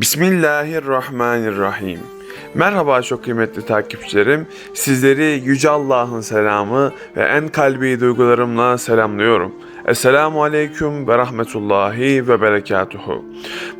Bismillahirrahmanirrahim. Merhaba çok kıymetli takipçilerim. Sizleri Yüce Allah'ın selamı ve en kalbi duygularımla selamlıyorum. Esselamu Aleyküm ve Rahmetullahi ve Berekatuhu.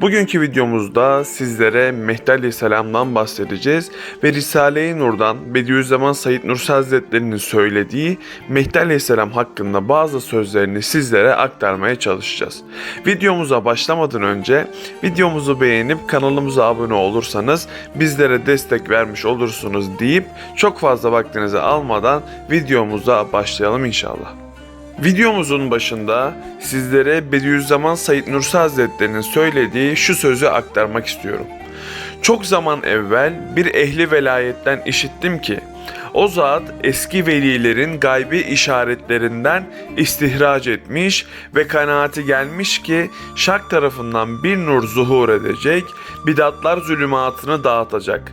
Bugünkü videomuzda sizlere Mehdi Aleyhisselam'dan bahsedeceğiz ve Risale-i Nur'dan Bediüzzaman Said Nursi Hazretleri'nin söylediği Mehdi Aleyhisselam hakkında bazı sözlerini sizlere aktarmaya çalışacağız. Videomuza başlamadan önce videomuzu beğenip kanalımıza abone olursanız bizlere destek vermiş olursunuz deyip çok fazla vaktinizi almadan videomuza başlayalım inşallah. Videomuzun başında sizlere Bediüzzaman Said Nursi Hazretleri'nin söylediği şu sözü aktarmak istiyorum. Çok zaman evvel bir ehli velayetten işittim ki o zat eski velilerin gaybi işaretlerinden istihraç etmiş ve kanaati gelmiş ki şark tarafından bir nur zuhur edecek, bidatlar zulümatını dağıtacak.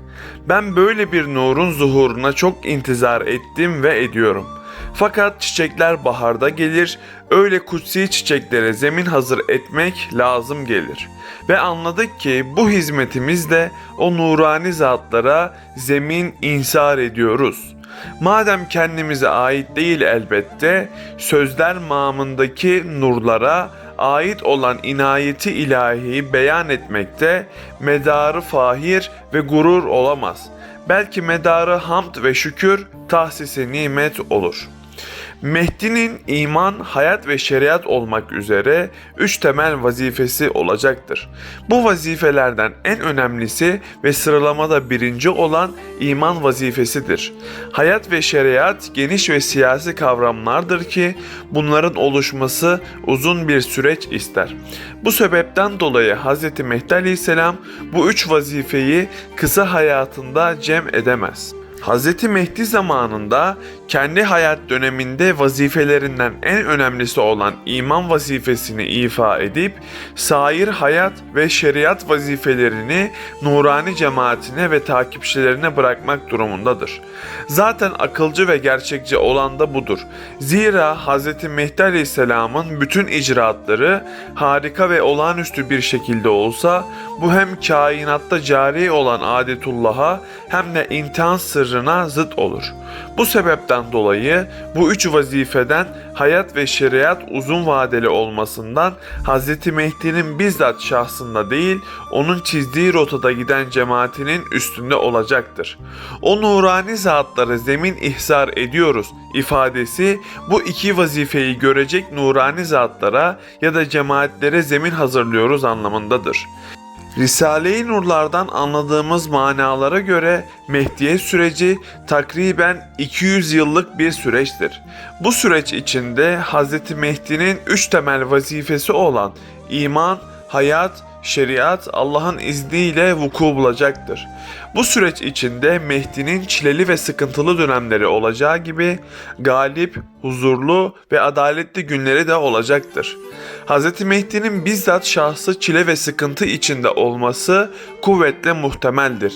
Ben böyle bir nurun zuhuruna çok intizar ettim ve ediyorum.'' Fakat çiçekler baharda gelir, öyle kutsi çiçeklere zemin hazır etmek lazım gelir. Ve anladık ki bu hizmetimizde o nurani zatlara zemin insar ediyoruz. Madem kendimize ait değil elbette, sözler mamındaki nurlara ait olan inayeti ilahiyi beyan etmekte medarı fahir ve gurur olamaz. Belki medarı hamd ve şükür tahsisi nimet olur.'' Mehdi'nin iman, hayat ve şeriat olmak üzere üç temel vazifesi olacaktır. Bu vazifelerden en önemlisi ve sıralamada birinci olan iman vazifesidir. Hayat ve şeriat geniş ve siyasi kavramlardır ki bunların oluşması uzun bir süreç ister. Bu sebepten dolayı Hz. Mehdi Aleyhisselam bu üç vazifeyi kısa hayatında cem edemez. Hz. Mehdi zamanında kendi hayat döneminde vazifelerinden en önemlisi olan iman vazifesini ifa edip sair hayat ve şeriat vazifelerini nurani cemaatine ve takipçilerine bırakmak durumundadır. Zaten akılcı ve gerçekçi olan da budur. Zira Hz. Mehdi Aleyhisselam'ın bütün icraatları harika ve olağanüstü bir şekilde olsa bu hem kainatta cari olan adetullah'a hem de imtihan sırrına zıt olur. Bu sebepten dolayı bu üç vazifeden hayat ve şeriat uzun vadeli olmasından Hz. Mehdi'nin bizzat şahsında değil, onun çizdiği rotada giden cemaatinin üstünde olacaktır. O nurani zatları zemin ihsar ediyoruz ifadesi bu iki vazifeyi görecek nurani zatlara ya da cemaatlere zemin hazırlıyoruz anlamındadır. Risale-i Nurlardan anladığımız manalara göre Mehdiye süreci takriben 200 yıllık bir süreçtir. Bu süreç içinde Hz. Mehdi'nin üç temel vazifesi olan iman, hayat, şeriat Allah'ın izniyle vuku bulacaktır. Bu süreç içinde Mehdi'nin çileli ve sıkıntılı dönemleri olacağı gibi galip, huzurlu ve adaletli günleri de olacaktır. Hz. Mehdi'nin bizzat şahsı çile ve sıkıntı içinde olması kuvvetle muhtemeldir.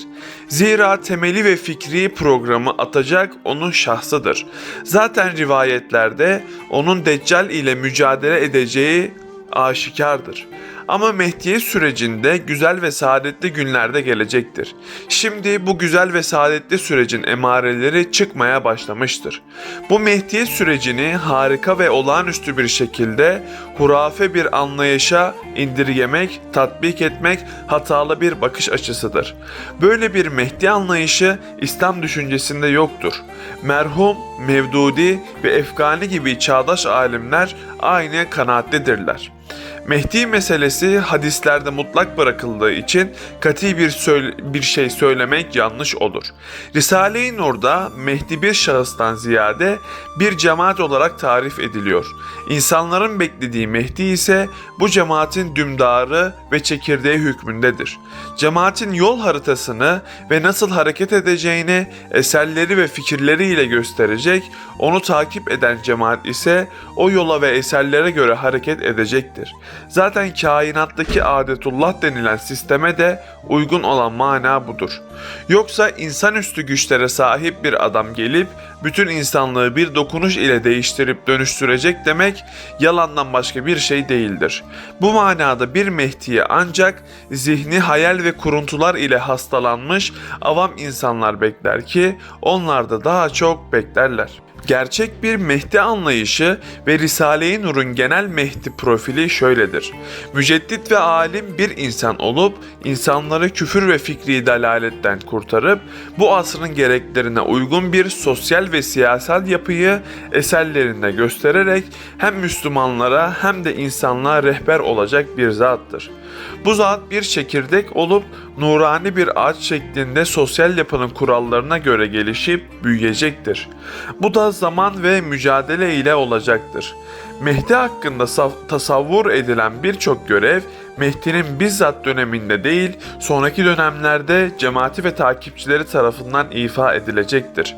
Zira temeli ve fikri programı atacak onun şahsıdır. Zaten rivayetlerde onun Deccal ile mücadele edeceği aşikardır. Ama Mehdiye sürecinde güzel ve saadetli günlerde gelecektir. Şimdi bu güzel ve saadetli sürecin emareleri çıkmaya başlamıştır. Bu Mehdiye sürecini harika ve olağanüstü bir şekilde hurafe bir anlayışa indirgemek, tatbik etmek hatalı bir bakış açısıdır. Böyle bir Mehdi anlayışı İslam düşüncesinde yoktur. Merhum, Mevdudi ve Efgani gibi çağdaş alimler aynı kanaatlidirler. Mehdi meselesi hadislerde mutlak bırakıldığı için kati bir, söyle, bir şey söylemek yanlış olur. Risale-i Nur'da Mehdi bir şahıstan ziyade bir cemaat olarak tarif ediliyor. İnsanların beklediği Mehdi ise bu cemaatin dümdarı ve çekirdeği hükmündedir. Cemaatin yol haritasını ve nasıl hareket edeceğini eserleri ve fikirleriyle gösterecek, onu takip eden cemaat ise o yola ve eserlere göre hareket edecektir. Demektir. Zaten kainattaki adetullah denilen sisteme de uygun olan mana budur. Yoksa insanüstü güçlere sahip bir adam gelip bütün insanlığı bir dokunuş ile değiştirip dönüştürecek demek yalandan başka bir şey değildir. Bu manada bir Mehdi'yi ancak zihni hayal ve kuruntular ile hastalanmış avam insanlar bekler ki onlar da daha çok beklerler. Gerçek bir Mehdi anlayışı ve Risale-i Nur'un genel Mehdi profili şöyledir. Müceddit ve alim bir insan olup insanları küfür ve fikri dalaletten kurtarıp bu asrın gereklerine uygun bir sosyal ve siyasal yapıyı eserlerinde göstererek hem Müslümanlara hem de insanlığa rehber olacak bir zattır. Bu zat bir çekirdek olup nurani bir ağaç şeklinde sosyal yapının kurallarına göre gelişip büyüyecektir. Bu da zaman ve mücadele ile olacaktır. Mehdi hakkında tasavvur edilen birçok görev Mehdi'nin bizzat döneminde değil, sonraki dönemlerde cemaati ve takipçileri tarafından ifa edilecektir.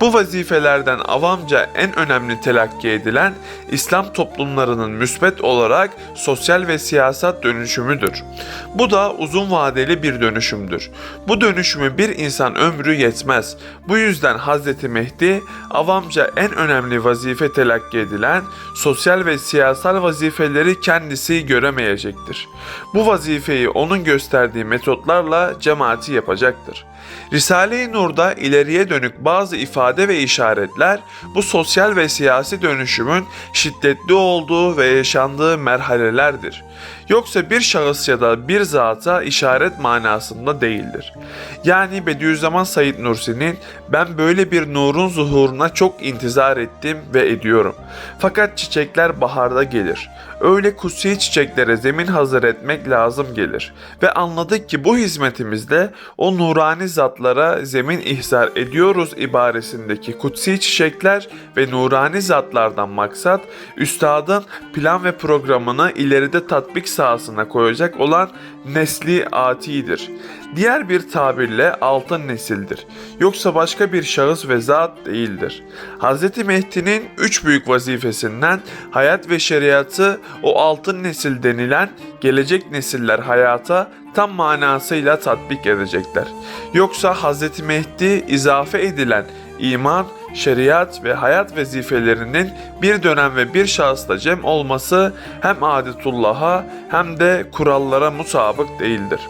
Bu vazifelerden avamca en önemli telakki edilen İslam toplumlarının müsbet olarak sosyal ve siyasat dönüşümüdür. Bu da uzun vadeli bir dönüşümdür. Bu dönüşümü bir insan ömrü yetmez. Bu yüzden Hazreti Mehdi avamca en önemli vazife telakki edilen sosyal ve siyasal vazifeleri kendisi göremeyecektir. Bu vazifeyi onun gösterdiği metotlarla cemaati yapacaktır. Risale-i Nur'da ileriye dönük bazı ifade ve işaretler bu sosyal ve siyasi dönüşümün şiddetli olduğu ve yaşandığı merhalelerdir. Yoksa bir şahıs ya da bir zata işaret manasında değildir. Yani Bediüzzaman Said Nursi'nin ben böyle bir nurun zuhuruna çok intizar ettim ve ediyorum. Fakat çiçekler baharda gelir. Öyle kutsi çiçeklere zemin hazır etmek lazım gelir. Ve anladık ki bu hizmetimizde o nurani zatlara zemin ihzar ediyoruz ibaresindeki kutsi çiçekler ve nurani zatlardan maksat üstadın plan ve programını ileride tatbik sahasına koyacak olan nesli atidir. Diğer bir tabirle altın nesildir. Yoksa başka bir şahıs ve zat değildir. Hz. Mehdi'nin üç büyük vazifesinden hayat ve şeriatı o altın nesil denilen gelecek nesiller hayata tam manasıyla tatbik edecekler. Yoksa Hz. Mehdi izafe edilen iman, şeriat ve hayat vazifelerinin bir dönem ve bir şahısla cem olması hem adetullah'a hem de kurallara mutabık değildir.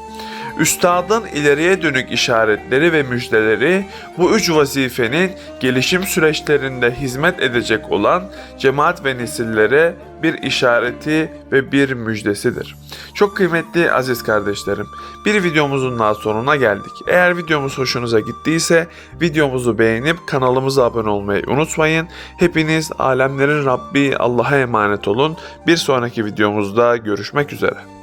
Üstadın ileriye dönük işaretleri ve müjdeleri bu üç vazifenin gelişim süreçlerinde hizmet edecek olan cemaat ve nesillere bir işareti ve bir müjdesidir. Çok kıymetli aziz kardeşlerim, bir videomuzun daha sonuna geldik. Eğer videomuz hoşunuza gittiyse videomuzu beğenip kanalımıza abone olmayı unutmayın. Hepiniz alemlerin Rabbi Allah'a emanet olun. Bir sonraki videomuzda görüşmek üzere.